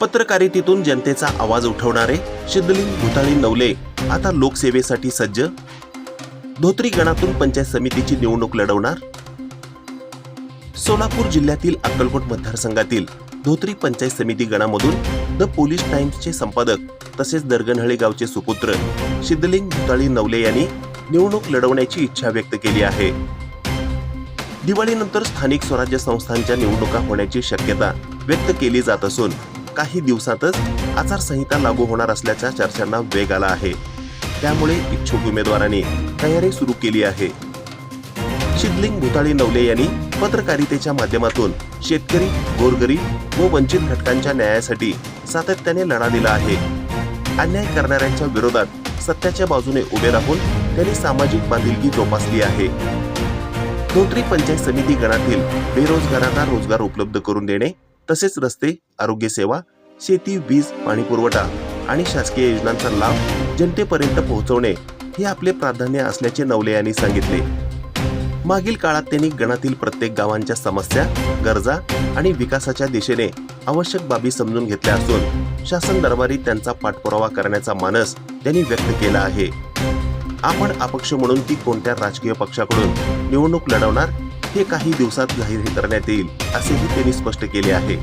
पत्रकारितेतून जनतेचा आवाज उठवणारे शिदलिंग भुताळी नवले आता लोकसेवेसाठी सज्ज? धोत्री गणातून पंचायत समितीची निवडणूक लढवणार? सोलापूर जिल्ह्यातील अक्कलकोट मतदारसंघातील धोत्री पंचायत समिती गणामधून द पोलीस टाइम्सचे संपादक तसेच दरगणहळे गावचे सुपुत्र शिदलिंग भुताळी नवले यांनी निवडणूक लढवण्याची इच्छा व्यक्त केली आहे. दिवाळीनंतर स्थानिक स्वराज्य संस्थांच्या निवडणुका होण्याची शक्यता व्यक्त केली जात असून काही दिवसातच आचारसंहिता लागू होणार असल्याच्या चर्चांना वेग आला आहे. त्यामुळे इच्छुक उमेदवारांनी तयारी सुरू केली आहे. शिदलिंग भुताळी नवले यांनी पत्रकारितेच्या माध्यमातून शेतकरी गोरगरीब व वंचित घटकांच्या न्यायासाठी सातत्याने लढा दिला आहे. अन्याय करणाऱ्यांच्या विरोधात सत्याच्या बाजूने उभे राहून त्यांनी सामाजिक बांधिलकी जोपासली आहे. धोत्री पंचायत समिती गणातील बेरोजगारांना रोजगार उपलब्ध करून देणे तसेच रस्ते आरोग्यसेवा शेती वीज पाणी पुरवठा आणि शासकीय योजनांचा लाभ जनतेपर्यंत पोहोचवणे हे आपले प्राधान्य असल्याचे नवले यांनी सांगितले. मागील काळात त्यांनी गणातील प्रत्येक गावांच्या समस्या गरजा आणि विकासाच्या दिशेने आवश्यक बाबी समजून घेतल्या असून शासन दरबारी त्यांचा पाठपुरावा करण्याचा मानस त्यांनी व्यक्त केला आहे. आपण अपक्ष म्हणून ती कोणत्या राजकीय पक्षाकडून निवडणूक लढवणार हे काही दिवसात जाहीर करण्यात येईल असेही त्यांनी स्पष्ट केले आहे.